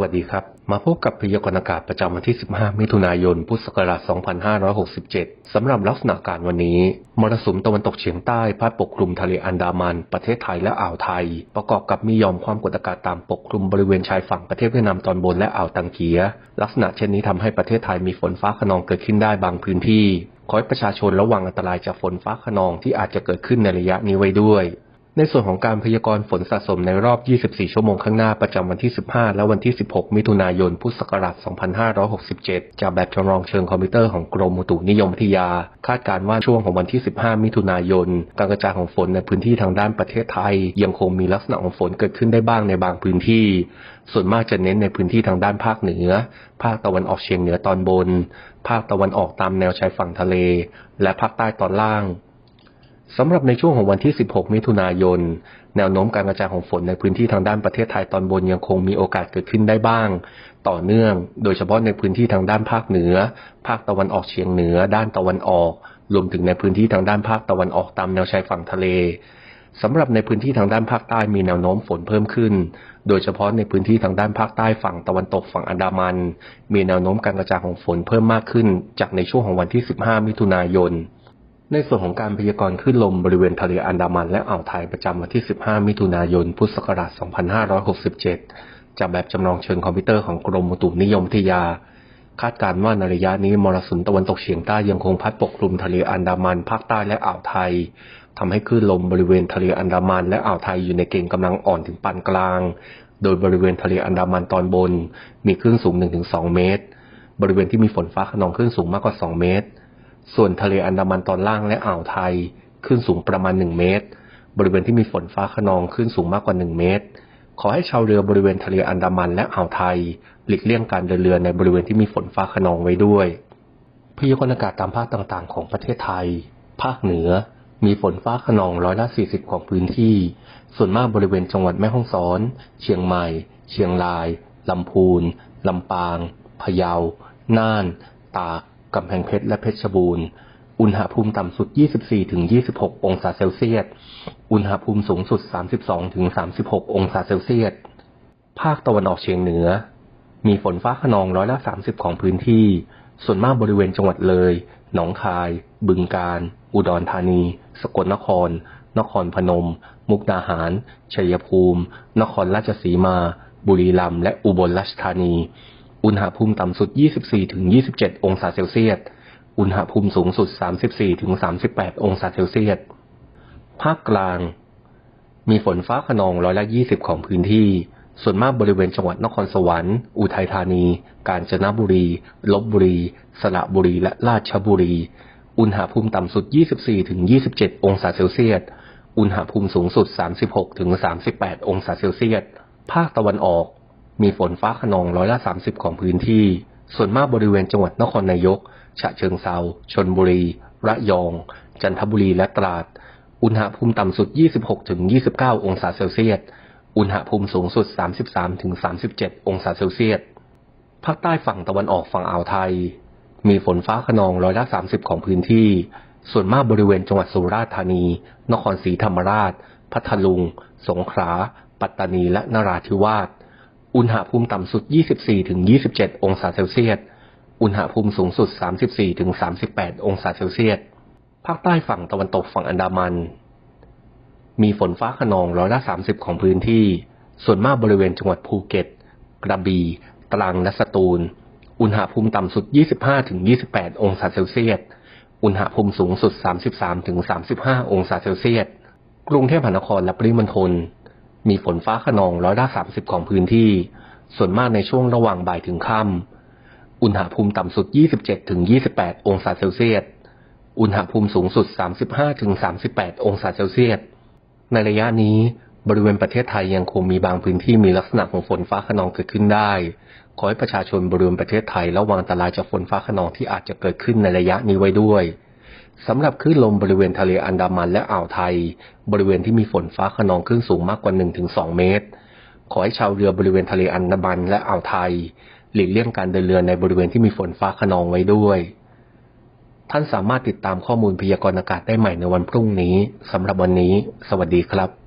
วัสดีครับ มาพบกับพยากรณ์อากาศประจำวันที่ 15 มิถุนายน พุทธศักราช 2567 สำหรับลักษณะอากาศวันนี้ มรสุมตะวันตกเฉียงใต้พัดปกคลุมทะเลอันดามัน ประเทศไทยและอ่าวไทย ประกอบกับมีหย่อมความกดอากาศต่ำปกคลุมบริเวณชายฝั่งประเทศเวียดนามตอนบนและอ่าวตังเกีย ลักษณะเช่นนี้ทำให้ประเทศไทยมีฝนฟ้าขนองเกิดขึ้นได้บางพื้นที่ ขอให้ประชาชนระวังอันตรายจากฝนฟ้าขนองที่อาจจะเกิดขึ้นในระยะนี้ไว้ด้วย ในส่วนของการพยากรณ์ฝนสะสมในรอบ 24 ชั่วโมงข้างหน้าประจำวันที่ 15 และวันที่ 16 มิถุนายน พุทธศักราช 2567 จากแบบจำลองเชิงคอมพิวเตอร์ของกรมอุตุนิยมวิทยา คาดการณ์ว่าช่วงของวันที่ 15 มิถุนายน การกระจายของฝนในพื้นที่ทางด้านประเทศไทย ยังคงมีลักษณะของฝนเกิดขึ้นได้บ้างในบางพื้นที่ ส่วนมากจะเน้นในพื้นที่ทางด้านภาคเหนือ ภาคตะวันออกเฉียงเหนือตอนบน ภาคตะวันออกตามแนวชายฝั่งทะเล และภาคใต้ตอนล่าง สำหรับในช่วงของวันที่ 16 มิถุนายน แนวโน้มการกระจายของฝนในพื้นที่ทางด้านประเทศไทยตอนบนยังคงมีโอกาสเกิดขึ้นได้บ้าง ต่อเนื่อง โดยเฉพาะในพื้นที่ทางด้านภาคเหนือ ภาคตะวันออกเฉียงเหนือ ด้านตะวันออก รวมถึงในพื้นที่ทางด้านภาคตะวันออกตามแนวชายฝั่งทะเลสำหรับในพื้นที่ทางด้านภาคใต้มีแนวโน้มฝนเพิ่มขึ้น โดยเฉพาะในพื้นที่ทางด้านภาคใต้ฝั่งตะวันตกฝั่งอันดามัน มีแนวโน้มการกระจายของฝนเพิ่มมากขึ้น จากในช่วงของวันที่ 15 มิถุนายน ในส่วนของการพยากรณ์คลื่นลมบริเวณทะเลอันดามันและอ่าวไทยประจำวันที่ 15 มิถุนายน พุทธศักราช 2567 จากแบบจำลองเชิงคอมพิวเตอร์ของกรมอุตุนิยมวิทยา คาดการณ์ว่าในระยะนี้มรสุมตะวันตกเฉียงใต้ยังคงพัดปกคลุมทะเลอันดามันภาคใต้และอ่าวไทยทำให้คลื่นลมบริเวณทะเลอันดามันและอ่าวไทยอยู่ในเกณฑ์กำลังอ่อนถึงปานกลาง โดยบริเวณทะเลอันดามันตอนบน มีคลื่นสูง 1-2 เมตร บริเวณที่มีฝนฟ้าขนองคลื่นสูงมากกว่า 2 เมตร ส่วนทะเลอันดามันตอนล่างและอ่าวไทยขึ้นสูงประมาณ 1 เมตร บริเวณที่มีฝนฟ้าขนองขึ้นสูงมากกว่า 1 เมตร ขอให้ชาวเรือบริเวณทะเลอันดามันและอ่าวไทย หลีกเลี่ยงการเดินเรือในบริเวณที่มีฝนฟ้าขนองไว้ด้วยพยากรณ์อากาศตามภาคต่างๆ ของประเทศไทย ภาคเหนือ มีฝนฟ้าขนองร้อยละ 40 ของพื้นที่ ส่วนมากบริเวณจังหวัดแม่ฮ่องสอน เชียงใหม่ เชียงราย ลำพูน ลำปาง พะเยา น่าน ตาก กำแพงเพชรและเพชรบูรณ์ อุณหภูมิต่ำสุด 24-26 องศาเซลเซียส อุณหภูมิสูงสุด 32-36 องศาเซลเซียส ภาคตะวันออกเฉียงเหนือ มีฝนฟ้าขนองร้อยละ 30 ของพื้นที่ ส่วนมากบริเวณจังหวัดเลย หนองคาย บึงกาฬ อุดรธานี สกลนคร นครพนม มุกดาหาร ชัยภูมิ นครราชสีมา บุรีรัมย์ และอุบลราชธานี อุณหภูมิต่ำสุด 24-27 องศาเซลเซียส อุณหภูมิสูงสุด 34-38 องศาเซลเซียส ภาคกลาง มีฝนฟ้าขนองร้อยละ 20 ของพื้นที่ ส่วนมากบริเวณจังหวัดนครสวรรค์ อุทัยธานี กาญจนบุรี ลบบุรี สระบุรี และราชบุรี อุณหภูมิต่ำสุด 24-27 องศาเซลเซียส อุณหภูมิสูงสุด 36-38 องศาเซลเซียส ภาคตะวันออก มีฝนฟ้าขนองร้อยละ30ของพื้นที่ ส่วนมากบริเวณจังหวัดนครนายก ฉะเชิงเซาชนบุรี ระยอง จันทบุรีและตราด อุณหภูมิต่ำสุด 26-29 องศาเซลเซียส อุณหภูมิสูงสุด 33-37 องศาเซลเซียส ภาคใต้ฝั่งตะวันออกฝั่งอ่าวไทย มีฝนฟ้าขนองร้อยละ30ของพื้นที่ ส่วนมากบริเวณจังหวัดสุราษฎร์ธานี นครศรีธรรมราช พัทลุง สงขลา ปัตตานี และนราธิวาส อุณหภูมิต่ำสุด 24-27 องศาเซลเซียส อุณหภูมิสูงสุด 34-38 องศาเซลเซียส ภาคใต้ฝั่งตะวันตกฝั่งอันดามัน มีฝนฟ้าขนองร้อยละ 30 ของพื้นที่ ส่วนมากบริเวณจังหวัดภูเก็ต กระบี่ ตรัง และสตูล อุณหภูมิต่ำสุด 25-28 องศาเซลเซียส อุณหภูมิสูงสุด 33-35 องศาเซลเซียส กรุงเทพมหานครและปริมณฑล มีฝนฟ้าขนองร้อยละ30ของพื้นที่ ส่วนมากในช่วงระหว่างบ่ายถึงค่ำ อุณหภูมิต่ำสุด 27-28 องศาเซลเซียส อุณหภูมิสูงสุด 35-38 องศาเซลเซียส ในระยะนี้บริเวณประเทศไทยยังคงมีบางพื้นที่มีลักษณะของฝนฟ้าขนองเกิดขึ้นได้ ขอให้ประชาชนบริเวณประเทศไทยระวังอันตรายจากฝนฟ้าขนองที่อาจจะเกิดขึ้นในระยะนี้ไว้ด้วย สำหรับคลื่นลมบริเวณทะเลอันดามันและอ่าวไทย บริเวณที่มีฝนฟ้าขนองคลื่นสูงมากกว่า 1-2 เมตร ขอให้ชาวเรือบริเวณทะเลอันดามันและอ่าวไทย หลีกเลี่ยงการเดินเรือในบริเวณที่มีฝนฟ้าขนองไว้ด้วย ท่านสามารถติดตามข้อมูลพยากรณ์อากาศได้ใหม่ในวันพรุ่งนี้สำหรับวันนี้ สวัสดีครับ